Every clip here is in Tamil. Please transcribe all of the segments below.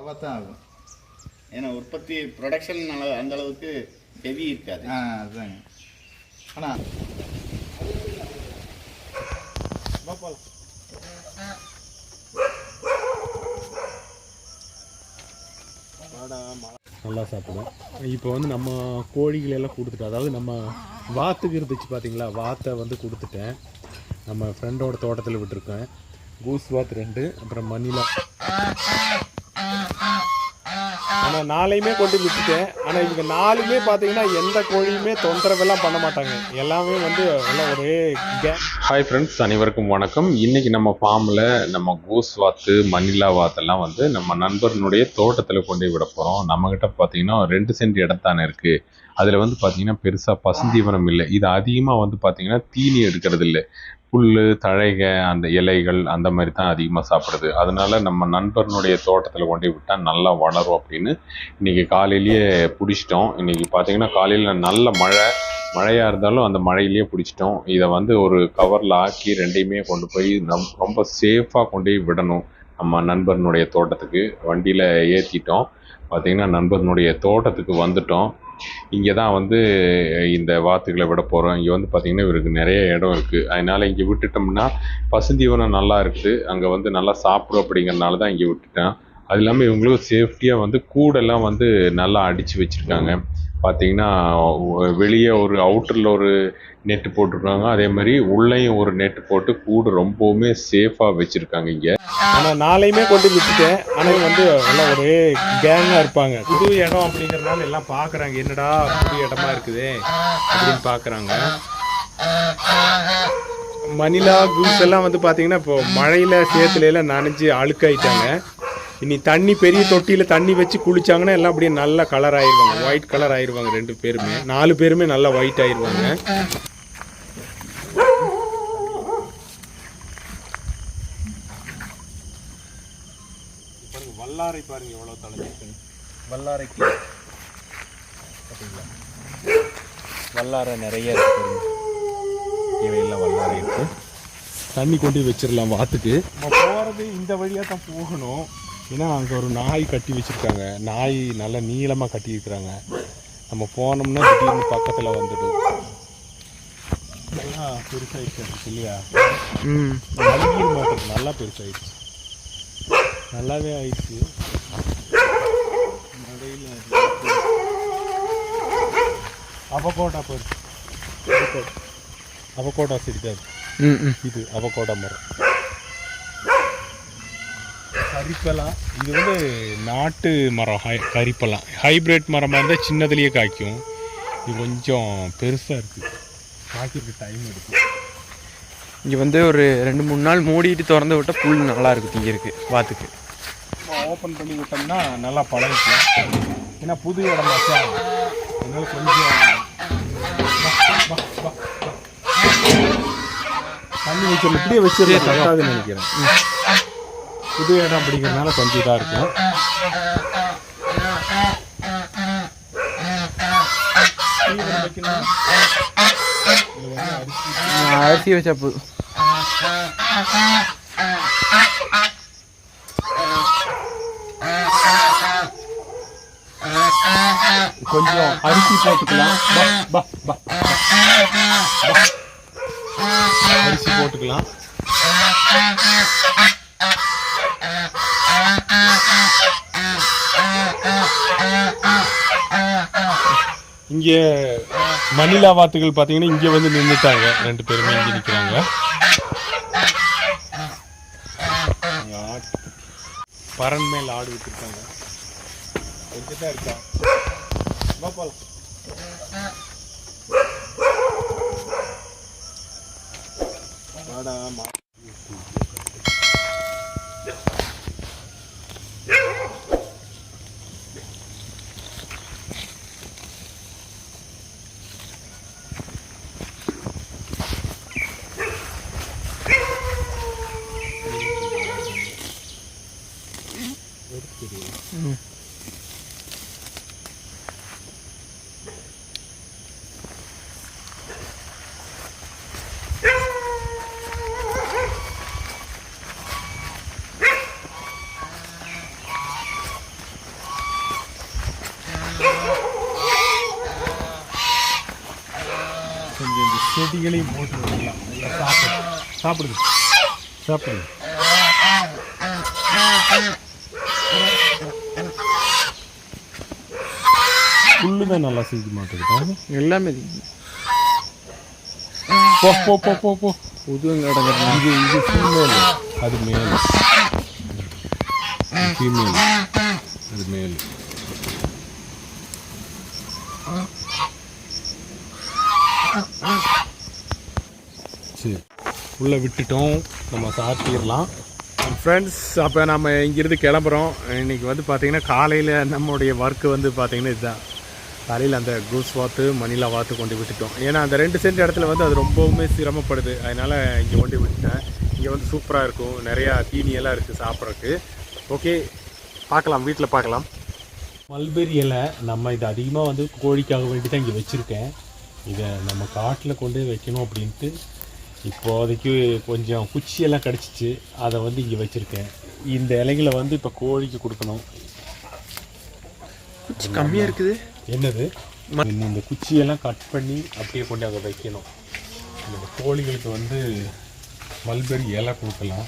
அவ்வளோ தான் ஆகும். ஏன்னா உற்பத்தி ப்ரொடக்ஷன் அந்த அளவுக்கு ஹெவி இருக்காது. ஆ அதுதாங்க ஆனால் நல்லா சாப்பிடும் இப்போ வந்து நம்ம கோழிகள் எல்லாம் கொடுத்துட்டோம் அதாவது நம்ம வாத்துக்கு இருந்துச்சு பார்த்தீங்களா வாத்தை வந்து கொடுத்துட்டேன். நம்ம ஃப்ரெண்டோட தோட்டத்தில் விட்டுருக்கேன். கூஸ் வாத் ரெண்டு அப்புறம் மணிலா. ஆனால் நாளையுமே கொண்டு விட்டுட்டேன். ஆனால் இவங்க நாலுமே பார்த்தீங்கன்னா எந்த கோழியுமே தொந்தரவெல்லாம் பண்ண மாட்டாங்க. எல்லாமே வந்து எல்லாம் ஒரே ஹாய் ஃப்ரெண்ட்ஸ் அனைவருக்கும் வணக்கம். இன்றைக்கி நம்ம ஃபார்மில் நம்ம கூஸ் வாத்து மணிலா வாத்தெல்லாம் வந்து நம்ம நண்பர்னுடைய தோட்டத்தில் கொண்டு விட போகிறோம் நம்மக்கிட்ட பார்த்தீங்கன்னா ரெண்டு சென்ட் இடம் தானே இருக்குது அதில் வந்து பார்த்தீங்கன்னா பெருசாக பசுந்தீவனம் இல்லை. இது அதிகமாக வந்து பார்த்தீங்கன்னா தீனி எடுக்கிறது இல்லை. புல் தழைக அந்த இலைகள் அந்த மாதிரி தான் அதிகமாக சாப்பிடுது அதனால நம்ம நண்பர்களுடைய தோட்டத்தில் கொண்டு விட்டால் நல்லா வளரும் அப்படின்னு இன்றைக்கி காலையிலேயே பிடிச்சிட்டோம். இன்றைக்கி பார்த்தீங்கன்னா காலையில் நல்ல மழை. மழையாக இருந்தாலும் அந்த மழையிலேயே பிடிச்சிட்டோம். இதை வந்து ஒரு கவரில் ஆக்கி ரெண்டையுமே கொண்டு போய் நம் ரொம்ப சேஃபாக கொண்டு போய் விடணும். நம்ம நண்பர்களுடைய தோட்டத்துக்கு வண்டியில் ஏற்றிட்டோம் பார்த்திங்கன்னா நண்பர்களுடைய தோட்டத்துக்கு வந்துட்டோம். இங்கே தான் வந்து இந்த வாத்துக்களை விட போகிறோம் இங்கே வந்து பார்த்திங்கன்னா இவருக்கு நிறைய இடம் இருக்குது அதனால் இங்கே விட்டுட்டோம்னா பசுந்தீவனம் நல்லா இருக்குது. அங்கே வந்து நல்லா சாப்பிடும் அப்படிங்கிறனால தான் இங்கே விட்டுட்டேன். அது இல்லாமல் இவங்களும் சேஃப்டியாக வந்து கூடெல்லாம் வந்து நல்லா அடித்து வச்சுருக்காங்க. பார்த்தீங்கன்னா வெளியே ஒரு அவுட்டரில் ஒரு நெட்டு போட்டிருக்காங்க. அதே மாதிரி உள்ளேயும் ஒரு நெட்டு போட்டு கூடு ரொம்பவுமே சேஃபாக வச்சுருக்காங்க இங்கே. ஆனால் நாளையுமே கொண்டு விட்டுட்டேன். ஆனால் வந்து எல்லாம் ஒரே கேங்காக இருப்பாங்க. புது இடம் அப்படிங்கிறதுனால எல்லாம் பார்க்குறாங்க என்னடா புது இடமா இருக்குது அப்படின்னு பார்க்குறாங்க மணிலா கூஸ் எல்லாம் வந்து பார்த்தீங்கன்னா இப்போ மழையில் சேத்துல எல்லாம் நனைஞ்சு அழுக்காயிட்டாங்க. இனி தண்ணி பெரிய தொட்டியில் தண்ணி வச்சு குளிச்சாங்கன்னா எல்லாம் அப்படியே நல்ல கலர் ஆயிருவாங்க. ஒயிட் கலர் ஆயிருவாங்க ரெண்டு பேருமே. நாலு பேருமே நல்லா ஒயிட் ஆயிருவாங்க. பாருங்க வல்லாரை பாருங்க எவ்வளோ தலைஞ்சிருக்கு வல்லாரைக்கு வல்லாரை நிறைய இருக்கு இவையெல்லாம் வல்லாரை இருக்கு. தண்ணி கொண்டு வச்சிடலாம் வாத்துக்கு. நம்ம போகிறது இந்த வழியாக தான் போகணும். ஏன்னா அங்கே ஒரு நாய் கட்டி வச்சிருக்காங்க. நாய் நல்லா நீளமாக கட்டி இருக்கிறாங்க. நம்ம போனோம்னா திடீர்னு பக்கத்தில் வந்துடும். நல்லா பெருசாகிடுச்சு இல்லையா அழுகிற மாட்டேங்குது நல்லா பெருசாகிடுச்சு நல்லாவே ஆயிடுச்சு. அவகோடா பாரு அவகோடா செடி தான் இது. இது அவகோடா மரம். கரிப்பலாம் இது வந்து நாட்டு மரம் ஹை கரிப்பலாம் ஹைபிரிட் மரமாக இருந்தால் சின்னதுலேயே காய்க்கும். இது கொஞ்சம் பெருசாக இருக்குது காய்க்கிறதுக்கு டைம் எடுக்கும். இங்கே வந்து ஒரு ரெண்டு மூணு நாள் மூடிட்டு திறந்து விட்டால் புல் நல்லா இருக்கும் இங்கே இருக்கு வாத்துக்கு ஓப்பன் பண்ணி விட்டோம்னா நல்லா பழகிக்கும் ஏன்னா புது இடம் அதனால கொஞ்சம். தண்ணி வச்சு இப்படியே கட்டாதுன்னு நினைக்கிறேன். புது இடம் அப்படிங்கிறதுனால கொஞ்சம் இதாக இருக்கும். அரிசி வச்சா போதும் கொஞ்சம் அரிசி போட்டுக்கலாம். பா, பா, பா, பா. அரிசி போட்டுக்கலாம். இங்கே மணிலா வாத்துகள் பார்த்தீங்கன்னா இங்கே வந்து நின்றுட்டாங்க. ரெண்டு பேருமே இங்கே நிற்கிறாங்க. பரன் மேல் ஆடு விட்டுருக்காங்க கொஞ்சம் தான் இருக்கா? வா போலாம். வாடா மா செடிகளையும் போட்டு சாப்பிடுது சாப்பிடுது. புல்லு தான் நல்லா செய்ய மாட்டேங்குது எல்லாமே. போ போ போ போ போ. புது கிடக்குறது இது இது ஃபீமேல் அது மேல் ஃபீமேல் அது மேல் சரி உள்ளே விட்டுட்டோம். நம்ம சாப்பிட்டிடலாம் ஃப்ரெண்ட்ஸ் அப்போ நம்ம இங்கேருந்து கிளம்புறோம். இன்னைக்கு வந்து பார்த்தீங்கன்னா காலையில் நம்மளுடைய ஒர்க்கு வந்து பார்த்தீங்கன்னா இதுதான். காலையில் அந்த கூஸ் வாத்து மணிலா வாத்து கொண்டு விட்டுட்டோம். ஏன்னா அந்த ரெண்டு சென்ட் இடத்துல வந்து அது ரொம்பவுமே சிரமப்படுது. அதனால் இங்கே கொண்டு விட்டுட்டேன். இங்கே வந்து சூப்பராக இருக்கும். நிறையா தீனியெல்லாம் இருக்குது சாப்பிட்றதுக்கு. ஓகே பார்க்கலாம். வீட்டில் பார்க்கலாம். மல்பெரி இலை நம்ம இது அதிகமாக வந்து கோழிக்காக வேண்டி தான் இங்கே வச்சுருக்கேன். இதை நம்ம காட்டில் கொண்டு வைக்கணும் அப்படின்ட்டு இப்போதைக்கு கொஞ்சம் குச்சியெல்லாம் கிடச்சிச்சு. அதை வந்து இங்கே வச்சுருக்கேன். இந்த இலைகளை வந்து இப்போ கோழிக்கு கொடுக்கணும். குச்சி கம்மியாக இருக்குது. என்னது? இந்த குச்சியெல்லாம் கட் பண்ணி அப்படியே கொண்டு அங்கே வைக்கணும். இந்த கோழிகளுக்கு வந்து மல்பெரி இலை கொடுக்கலாம்.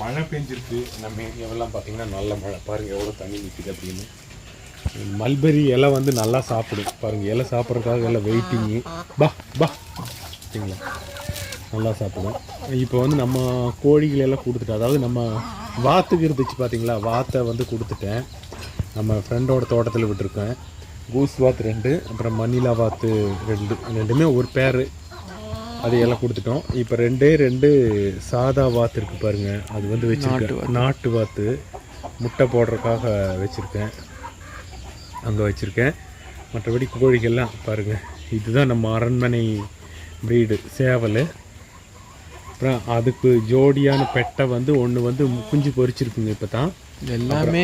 மழை பெஞ்சிருக்கு. நம்ம ஏரியாவெல்லாம் பார்த்தீங்கன்னா நல்ல மழை. பாருங்கள் எவ்வளோ தண்ணி நிற்குது அப்படின்னு. மல்பெரி இலை வந்து நல்லா சாப்பிடும். பாருங்கள் இலை சாப்பிட்றதுக்காக எல்லாம் வெயிட்டிங்கு பா பா. சரிங்களா? நல்லா சாப்பிடும். இப்போ வந்து நம்ம கோழிகள் எல்லாம் கொடுத்துட்டோம் அதாவது நம்ம வாத்துக்கு இருந்துச்சு பார்த்தீங்களா? வாத்தை வந்து கொடுத்துட்டேன். நம்ம ஃப்ரெண்டோட தோட்டத்தில் விட்டுருக்கேன். கூஸ் வாத்து ரெண்டு அப்புறம் மணிலா வாத்து ரெண்டு. ரெண்டுமே ஒரு பேர் அது எல்லாம் கொடுத்துட்டோம். இப்போ ரெண்டே ரெண்டு சாதா வாத்து இருக்குது பாருங்க. அது வந்து வச்சுருக்கேன். நாட்டு வாத்து. முட்டை போடுறதுக்காக வச்சுருக்கேன். அங்கே வச்சுருக்கேன். மற்றபடி கோழிகள்லாம் பாருங்கள் இதுதான் நம்ம அரண்மனை ப்ரீடு சேவல். அப்புறம் அதுக்கு ஜோடியான பெட்டை வந்து ஒன்று வந்து குஞ்சு பொரிச்சிருக்குங்க இப்போ தான் எல்லாமே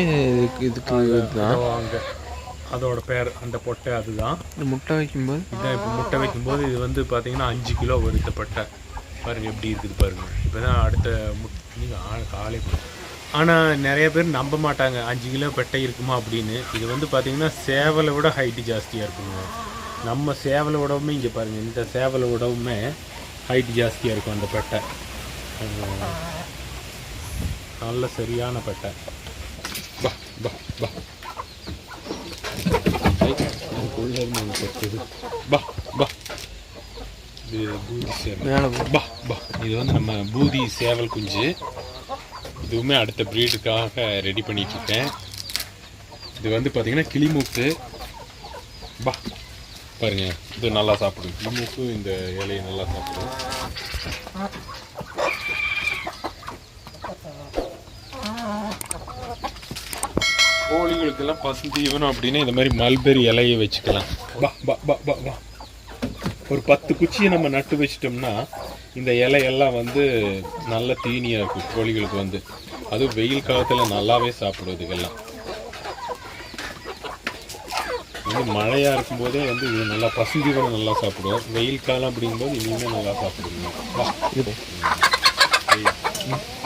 இதுக்கு இதுதான். அதோட பேர் அந்த பொட்டை அதுதான். இந்த முட்டை வைக்கும்போது? இதான் இப்போ முட்டை வைக்கும்போது இது வந்து பார்த்தீங்கன்னா அஞ்சு கிலோ வருது இந்த பட்டை. பாருங்கள் எப்படி இருக்குது பாருங்கள் இப்போ தான் அடுத்த முட் காலை ஆனால் நிறைய பேர் நம்ப மாட்டாங்க. அஞ்சு கிலோ பெட்டை இருக்குமா அப்படின்னு. இது வந்து பார்த்தீங்கன்னா சேவலை விட ஹைட்டு ஜாஸ்தியாக இருக்குங்க. நம்ம சேவலை விடவுமே இங்கே பாருங்கள் இந்த சேவலை விடவுமே ஹைட் ஜாஸ்தியாக இருக்கும் அந்த பெட்டை. நல்ல சரியான பெட்டை. பா பா பா. இது பூதி சேவல். மேலே போ. பா இது வந்து நம்ம பூதி சேவல் குஞ்சு. இதுவுமே அடுத்த ப்ரீடுக்காக ரெடி பண்ணிட்டு இருக்கேன். இது வந்து பார்த்தீங்கன்னா கிளிமூக்கு. பா. பாருங்க இது நல்லா சாப்பிடும். கிளிமூக்கு இந்த இலையை நல்லா சாப்பிடும். கோழிகளுக்கெல்லாம் பசு தீவனம் அப்படின்னு இந்த மாதிரி மல்பெரி இலையை வச்சுக்கலாம். பா பா பா பா பா ஒரு பத்து குச்சியை நம்ம நட்டு வச்சிட்டோம்னா இந்த இலையெல்லாம் வந்து நல்ல தீனியாக இருக்கும் கோழிகளுக்கு வந்து. அதுவும் வெயில் காலத்தில் நல்லாவே சாப்பிடும் இதுக்கெல்லாம். வந்து மழையாக இருக்கும்போதே வந்து இது நல்லா பசுந்தீவனம் நல்லா சாப்பிடும் வெயில் காலம் அப்படிங்கும்போது இனிமே நல்லா சாப்பிடுங்க.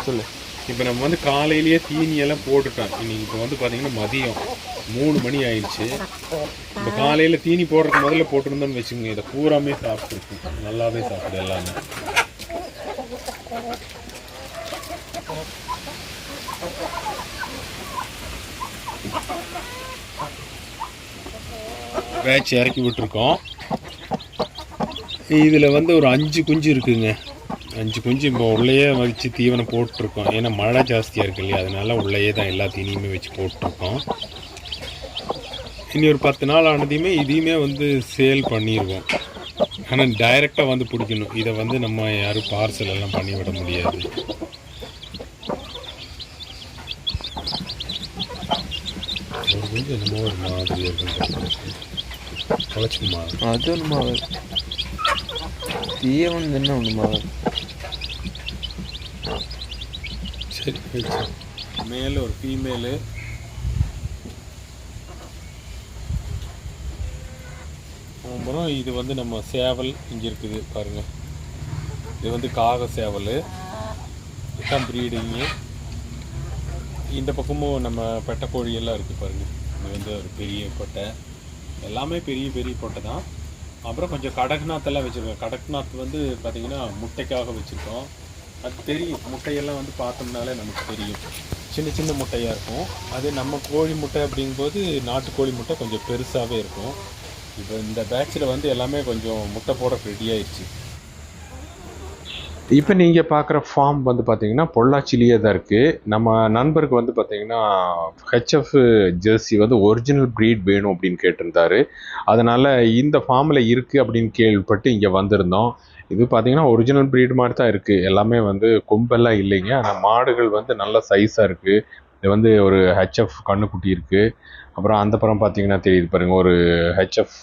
சொல்லு. இப்போ நம்ம வந்து காலையிலேயே தீனியெல்லாம் போட்டுட்டோம். இன்னைக்கு இப்போ வந்து பார்த்தீங்கன்னா மதியம் மூணு மணி ஆயிடுச்சு. இப்போ காலையில் தீனி போடுறதுக்கு முதல்ல போட்டிருந்தோம்னு வச்சுக்கோங்க. இதை பூராமே சாப்பிட்ருக்கும் நல்லாவே சாப்பிடு எல்லாமே. பேட்ச் இறக்கி விட்டுருக்கோம். இதில் வந்து ஒரு அஞ்சு குஞ்சு இருக்குங்க. அஞ்சு குஞ்சு இப்போ உள்ளேயே வச்சு தீவனம் போட்டிருக்கோம். ஏன்னா மழை ஜாஸ்தியாக இருக்கு இல்லையா? அதனால உள்ளேயே தான் எல்லா தீனியுமே வச்சு போட்டிருக்கோம். இனி ஒரு பத்து நாள் ஆனதையுமே இதையுமே வந்து சேல் பண்ணிடுவோம் ஆனால் டைரெக்டாக வந்து பிடிக்கணும். இதை வந்து நம்ம யாரும் பார்சல் எல்லாம் பண்ணிவிட முடியாது. ஒரு கொஞ்சம் என்னமோ ஒரு மாதிரி இருக்கும் குழச்சிக்குமா அது ஒன்றும் ஆகாது தீவனம் என்ன ஒன்றும் ஆகாது சரி மேலே ஒரு ஃபீமேலு அப்புறம் இது வந்து நம்ம சேவல் இங்கே இருக்குது பாருங்க. இது வந்து காக சேவல். இதுதான் ப்ரீடிங்கு இந்த பக்கமும் நம்ம பெட்டை கோழி எல்லாம் இருக்குது பாருங்க. இது வந்து ஒரு பெரிய பொட்டை எல்லாமே பெரிய பெரிய பொட்டை தான். அப்புறம் கொஞ்சம் கடக்நாத்தெல்லாம் வச்சுருக்கோம். கடக்நாத் வந்து பார்த்திங்கன்னா முட்டைக்காக வச்சுருக்கோம். அது தெரியும். முட்டையெல்லாம் வந்து பார்த்தோம்னாலே நமக்கு தெரியும். சின்ன சின்ன முட்டையாக இருக்கும். அது நம்ம கோழி முட்டை அப்படிங்கும்போது நாட்டுக்கோழி முட்டை கொஞ்சம் பெருசாகவே இருக்கும். இப்போ இந்த பேட்சில் வந்து எல்லாமே கொஞ்சம் முட்டை போட ரெடி ஆயிடுச்சு. இப்போ நீங்கள் பார்க்குற ஃபார்ம் வந்து பார்த்தீங்கன்னா பொள்ளாச்சிலேயே தான் இருக்குது நம்ம நண்பருக்கு வந்து பார்த்தீங்கன்னா ஹெச்எஃப் ஜெர்சி வந்து ஒரிஜினல் ப்ரீட் வேணும் அப்படின்னு கேட்டிருந்தாரு. அதனால் இந்த ஃபார்மில் இருக்குது அப்படின்னு கேள்விப்பட்டு இங்கே வந்திருந்தோம். இது பார்த்தீங்கன்னா ஒரிஜினல் ப்ரீட் மாதிரி தான் இருக்குது எல்லாமே வந்து கொம்பெல்லாம் இல்லைங்க. ஆனால் மாடுகள் வந்து நல்ல சைஸாக இருக்குது இது வந்து ஒரு ஹெச்எஃப் கண்ணுக்குட்டி இருக்குது அப்புறம் அந்த புறம் பார்த்தீங்கன்னா தெரியுது பாருங்கள் ஒரு ஹெச்எஃப்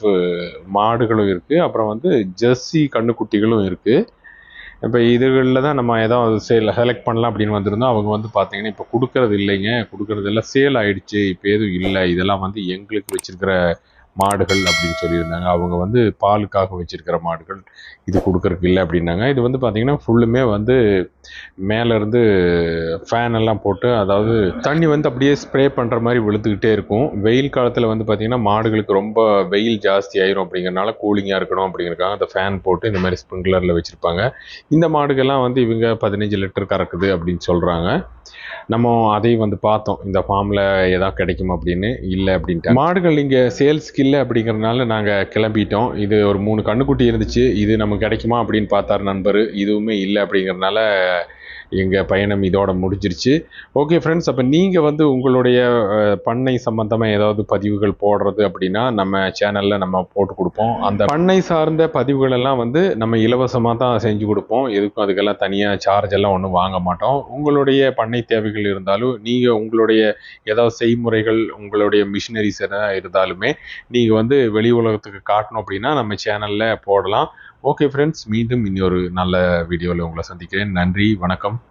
மாடுகளும் இருக்குது அப்புறம் வந்து ஜெர்சி கண்ணுக்குட்டிகளும் இருக்குது இப்போ இதுகளில் தான் நம்ம ஏதாவது சேல் செலக்ட் பண்ணலாம் அப்படின்னு வந்திருந்தோம். அவங்க வந்து பார்த்தீங்கன்னா இப்போ கொடுக்கறது இல்லைங்க. கொடுக்கறது எல்லாம் சேல் ஆகிடுச்சி இப்போ எதுவும் இல்லை. இதெல்லாம் வந்து எங்களுக்கு வச்சுருக்கிற மாடுகள் அப்படின்னு சொல்லியிருந்தாங்க. அவங்க வந்து பாலுக்காக வச்சுருக்கிற மாடுகள் இது கொடுக்கறதுக்கு இல்லை அப்படின்னாங்க. இது வந்து பார்த்திங்கன்னா ஃபுல்லுமே வந்து மேலேருந்து ஃபேன் எல்லாம் போட்டு அதாவது தண்ணி வந்து அப்படியே ஸ்ப்ரே பண்ணுற மாதிரி விழுத்துக்கிட்டே இருக்கும். வெயில் காலத்தில் வந்து பார்த்திங்கன்னா மாடுகளுக்கு ரொம்ப வெயில் ஜாஸ்தி ஆயிரும் அப்படிங்கிறனால கூலிங்காக இருக்கணும் அப்படிங்கிறக்காக அந்த ஃபேன் போட்டு இந்த மாதிரி ஸ்ப்ரிங்க்லரில் வச்சுருப்பாங்க. இந்த மாடுகள்லாம் வந்து இவங்க பதினஞ்சு லிட்டர் கறக்குது அப்படின்னு சொல்கிறாங்க நம்ம அதையும் வந்து பார்த்தோம். இந்த ஃபார்மில் எதாவது கிடைக்கும் அப்படின்னு? இல்லை அப்படின்ட்டு. மாடுகள் இங்கே சேல்ஸ்க்கு இல்லை அப்படிங்கிறதுனால நாங்கள் கிளம்பிட்டோம். இது ஒரு மூணு கண்ணுக்குட்டி இருந்துச்சு. இது நமக்கு கிடைக்குமா அப்படின்னு பார்த்தார் நண்பர். இதுவுமே இல்லை அப்படிங்கிறதுனால எங்கள் பயணம் இதோட முடிஞ்சிருச்சு. ஓகே ஃப்ரெண்ட்ஸ் அப்போ நீங்கள் வந்து உங்களுடைய பண்ணை சம்மந்தமாக ஏதாவது பதிவுகள் போடுறது அப்படின்னா நம்ம சேனலில் நம்ம போட்டு கொடுப்போம். அந்த பண்ணை சார்ந்த பதிவுகள் எல்லாம் வந்து நம்ம இலவசமாக தான் செஞ்சு கொடுப்போம். எதுக்கும் அதுக்கெல்லாம் தனியாக சார்ஜ் எல்லாம் ஒன்றும் வாங்க மாட்டோம். உங்களுடைய பண்ணை தேவைகள் இருந்தாலும் நீங்கள் உங்களுடைய ஏதாவது செய்முறைகள் உங்களுடைய மிஷினரிஸ் எதாவது இருந்தாலுமே நீங்கள் வந்து வெளி உலகத்துக்கு காட்டணும் அப்படின்னா நம்ம சேனலில் போடலாம். ஓகே ஃப்ரெண்ட்ஸ் மீண்டும் இன்னொரு நல்ல வீடியோவில் உங்களை சந்திக்கிறேன். நன்றி வணக்கம்.